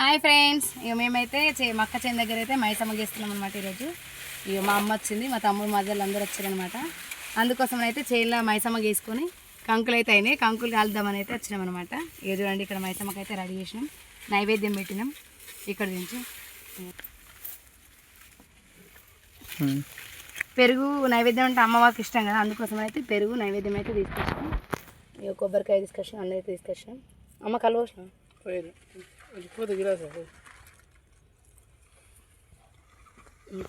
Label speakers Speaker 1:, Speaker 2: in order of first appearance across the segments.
Speaker 1: Hi friends. ఇక మేమైతే చే- మక్క చేను దగ్గర అయితే మైసమ్మ గీస్తున్నాం అనమాట ఈరోజు. ఇక మా అమ్మ వచ్చింది మా తమ్ముడు మధ్యలో అందరూ వచ్చారనమాట అందుకోసం అయితే చేనులో మైసమ్మ గీసుకొని కంకులు అయితే అయినాయి. కంకులు కాలుద్దామని అయితే వచ్చినాం అనమాట ఇక చూడండి ఇక్కడ మైసమ్మకి అయితే రెడీ చేసినాం. నైవేద్యం పెట్టినాం. ఇక్కడ నుంచి పెరుగు నైవేద్యం అంటే అమ్మవారికి ఇష్టం కదా అందుకోసం అయితే పెరుగు నైవేద్యం అయితే తీసుకొచ్చాం ఇక కొబ్బరికాయ తీసుకొచ్చాం అన్నీ తీసుకొచ్చాం అమ్మ కలవచ్చాం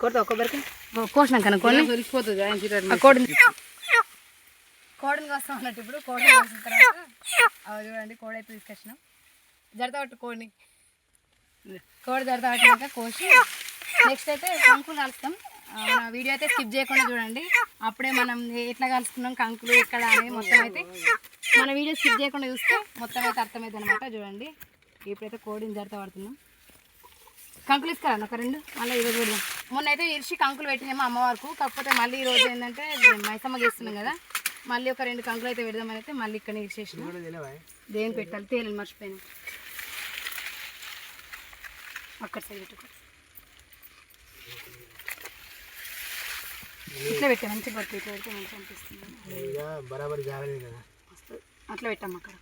Speaker 1: కొడతా కొబ్బరికాయ కోసినాం కనుక కొన్ని ఆ కోడిని కోడిని కోస్తాం అన్నట్టు ఇప్పుడు కోడిని కోసిన తర్వాత అవి చూడండి కోడి అయితే తీసుకొచ్చినాం జడత పట్టు కోడిని కోడి జడత పట్టినాక కోసి నెక్స్ట్ అయితే కంకులు కలుస్తాం. మన వీడియో అయితే స్కిప్ చేయకుండా చూడండి. అప్పుడే మనం ఎట్లా కలుసుకున్నాం కంకులు ఎక్కడ అనేది మొత్తం అయితే. మన వీడియో స్కిప్ చేయకుండా చూస్తే మొత్తం అయితే అర్థమైంది అనమాట చూడండి. ఇప్పుడైతే కోడిని జడత పడుతున్నాం కంకులు ఇస్తారా ఒక రెండు మళ్ళీ ఈరోజు పెడదాం. మొన్న అయితే ఇరిచి కంకులు పెట్టినామో అమ్మవారికి. కాకపోతే మళ్ళీ ఈ రోజు ఏంటంటే మైసమ్మ గీస్తున్నాం కదా మళ్ళీ ఒక రెండు కంకులు అయితే పెడదామని అయితే మళ్ళీ ఇక్కడ ఇరిచేసిన. దేని పెట్టాలి? తేలని మర్చిపోయాను. అక్కడ సైడ్ పెట్టుకో. ఇట్లా పెట్టా మంచిగా పడుతుంది. ఇట్లా పెడితే మంచిగా అనిపిస్తుంది.
Speaker 2: బరాబరి.
Speaker 1: అట్లా పెట్టాము అక్కడ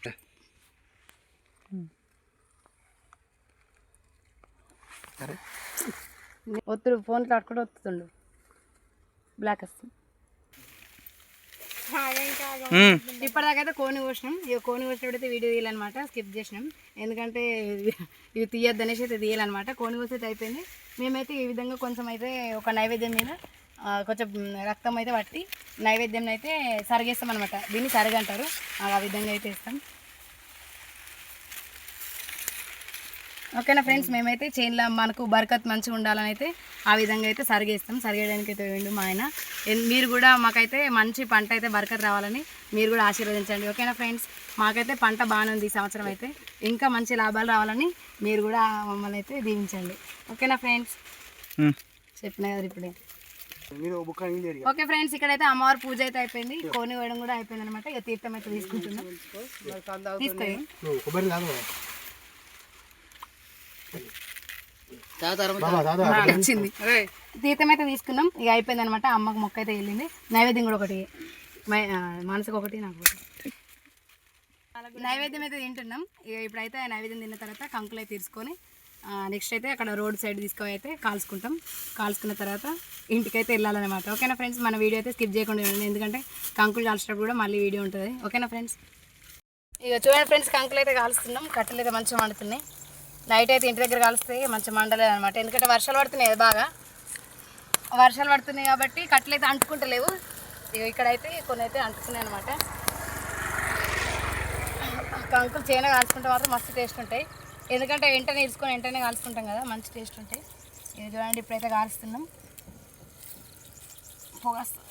Speaker 2: సరే
Speaker 1: ఒత్తుడు ఫోన్లో ఆడుకుంటూ ఒత్తుతుండు. బ్లాక్ వస్తుంది. ఇప్పటిదాకైతే కోని కోసినాం ఇక కోని కోసినప్పుడైతే వీడియో తీయాలన్నమాట స్కిప్ చేసినాం. ఎందుకంటే ఇవి- తీయద్దు అనేసి అయితే తీయాలన్నమాట. కోని కోసి అయితే అయిపోయింది. మేమైతే ఈ విధంగా కొంచెం అయితే ఒక నైవేద్యం మీద కొంచెం రక్తం అయితే పట్టి నైవేద్యం అయితే సరిగేస్తాం అనమాట దీన్ని సరిగ అంటారు ఆ విధంగా అయితే ఇస్తాం. ఓకేనా ఫ్రెండ్స్? మేమైతే చైన్లో మనకు బరకత్ మంచిగా ఉండాలని అయితే ఆ విధంగా అయితే సరిగేస్తాం. సరిగేయడానికి అయితే వేయండి మా ఆయన. మీరు కూడా మాకైతే మంచి పంట అయితే బరకత్ రావాలని మీరు కూడా ఆశీర్వదించండి. ఓకేనా ఫ్రెండ్స్? మాకైతే పంట బాగానే ఉంది ఈ సంవత్సరం అయితే. ఇంకా మంచి లాభాలు రావాలని మీరు కూడా మమ్మల్ని అయితే దీవించండి. ఓకేనా ఫ్రెండ్స్? చెప్పిన కదా ఇప్పుడే. ఓకే ఫ్రెండ్స్ ఇక్కడైతే అమ్మవారి పూజ అయితే అయిపోయింది. కోని వేయడం కూడా అయిపోయింది అనమాట ఇక తీర్థం అయితే తీసుకుంటున్నాం. తీసుకోండి వచ్చింది తీర్థం అయితే తీసుకున్నాం. ఇక అయిపోయింది అనమాట అమ్మకు మొక్క అయితే వెళ్ళింది. నైవేద్యం కూడా ఒకటి. మనసుకు ఒకటి నాకు ఒకటి. నైవేద్యం అయితే తింటున్నాం. ఇక ఇప్పుడైతే నైవేద్యం తిన్న తర్వాత కంకులు అయితే తీసుకొని నెక్స్ట్ అయితే అక్కడ రోడ్ సైడ్ తీసుకొని అయితే కాల్చుకుంటాం. కాల్చుకున్న తర్వాత ఇంటికైతే వెళ్ళాలన్నమాట. ఓకేనా ఫ్రెండ్స్? మన వీడియో అయితే స్కిప్ చేయకుండా ఉండండి. ఎందుకంటే కంకులు కాల్చేటప్పుడు కూడా మళ్ళీ వీడియో ఉంటుంది. ఓకేనా ఫ్రెండ్స్? ఇక చూడండి ఫ్రెండ్స్ కంకులు అయితే కాలుస్తున్నాం కట్టెలు అయితే మంచిగా మండుతున్నాయి నైట్ అయితే ఇంటి దగ్గర కాలుస్తే మంచి మండలేదు అనమాట ఎందుకంటే వర్షాలు పడుతున్నాయి బాగా. వర్షాలు పడుతున్నాయి కాబట్టి కట్టెలు అయితే అంటుకుంటలేవు. ఇక్కడైతే కొన్ని అయితే అంటుకున్నాయి అనమాట కంకులు చేనే కాల్చుకుంటే మాత్రం మస్తు టేస్ట్ ఉంటాయి. ఎందుకంటే వెంటనే ఇరుచుకొని వెంటనే కాల్చుకుంటాం కదా మంచి టేస్ట్ ఉంటాయి. ఇది చూడండి ఇప్పుడైతే కాలుస్తున్నాం పొగస్తుంది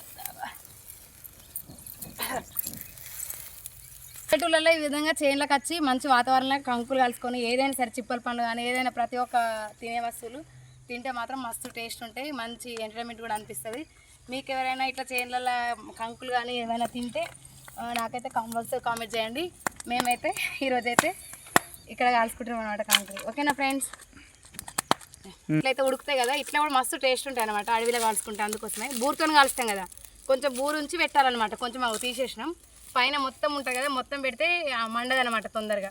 Speaker 1: పల్లెటూళ్ళలో ఈ విధంగా చేనులకు వచ్చి మంచి వాతావరణంలో కంకులు కలుసుకొని ఏదైనా సరే చిప్పల పండు కానీ ఏదైనా ప్రతి ఒక్క తినే వస్తువులు తింటే మాత్రం మస్తు టేస్ట్ ఉంటాయి మంచి ఎంటర్టైన్మెంట్ కూడా అనిపిస్తుంది. మీకు ఎవరైనా ఇట్లా చేనులలో కంకులు కానీ ఏమైనా తింటే నాకైతే కంపల్సరీ కామెంట్ చేయండి. మేమైతే ఈరోజైతే ఇక్కడ కాల్చుకుంటున్నాం అనమాట కంకులు. ఓకేనా ఫ్రెండ్స్ ఇట్లయితే ఉడుకుతాయి కదా ఇట్లా కూడా మస్తు టేస్ట్ ఉంటాయి అనమాట అడవిలో కాల్చుకుంటే అందుకోసమే. బూరుతో కాలుస్తాం కదా కొంచెం బూరు ఉంచి పెట్టాలన్నమాట కొంచెం అవి తీసేసినాం. పైన మొత్తం ఉంటుంది కదా మొత్తం పెడితే మండదనమాట తొందరగా.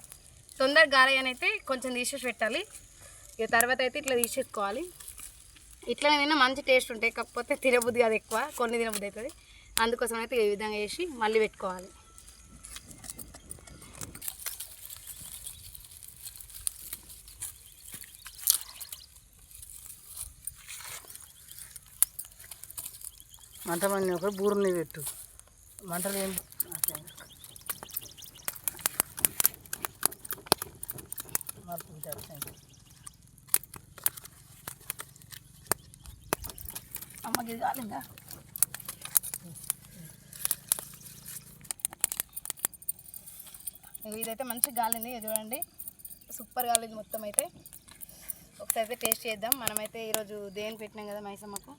Speaker 1: తొందరగా గాలి అయితే కొంచెం తీసేసి పెట్టాలి. ఇక తర్వాత అయితే ఇట్లా తీసేసుకోవాలి. ఇట్లా తిన్నా మంచి టేస్ట్ ఉంటాయి కాకపోతే తినబుద్ధి కాదు ఎక్కువ కొన్ని తినబుద్ధి అవుతుంది. అందుకోసం అయితే ఈ విధంగా వేసి మళ్ళీ పెట్టుకోవాలి.
Speaker 2: అంతమంది మంది ఒక బూరుని పెట్టు. మంటలు ఏం
Speaker 1: అమ్మకి ఇది కాలిందా ఇదైతే మంచి గాలింది ఇది చూడండి. సూపర్ గాలింది మొత్తం అయితే. ఒకసారి అయితే టేస్ట్ చేద్దాం. మనమైతే ఈరోజు దేని పెట్టినాం కదా మైసమ్మకు?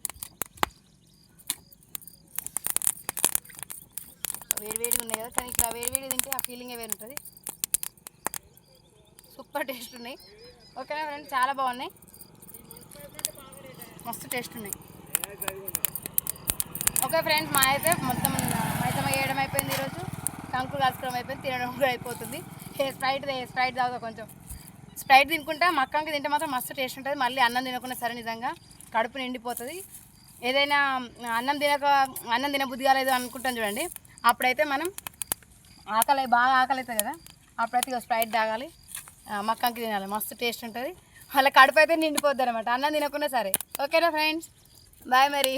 Speaker 1: వేడి వేడిగా ఉన్నాయి కదా కానీ ఇట్లా వేడి వేడి తింటే ఆ ఫీలింగే వేరు ఉంటుంది. సూపర్ టేస్ట్ ఉన్నాయి. ఓకేనా ఫ్రెండ్స్ చాలా బాగున్నాయి. మస్తు టేస్ట్ ఉన్నాయి. ఓకే ఫ్రెండ్స్ మా అయితే మొత్తం మైసమ్మ వేయడం అయిపోయింది ఈరోజు. కంకులు కలుసుకోవడం అయిపోయింది తినడం కూడా అయిపోతుంది. ఏ స్ప్రైట్ తే- స్ప్రైట్ తాగుతా కొంచెం. స్ప్రైట్ తినుకుంటా మక్కంకి తింటే మాత్రం మస్తు టేస్ట్ ఉంటుంది. మళ్ళీ అన్నం తినకుండా సరే నిజంగా కడుపు నిండిపోతుంది. ఏదైనా అన్నం తినక అన్నం తినబుద్ధి కాలేదు అనుకుంటాం చూడండి. అప్పుడైతే మనం ఆకలి బాగా ఆకలి అవుతుంది కదా అప్పుడైతే ఇక స్ప్రైట్ తాగాలి. మక్కంకి తినాలి. మస్తు టేస్ట్ ఉంటుంది. వాళ్ళ కడుపు అయితే నిండిపోద్ది అనమాట అన్నం తినకుండా సరే. ఓకేనా ఫ్రెండ్స్? బాయ్ మరి.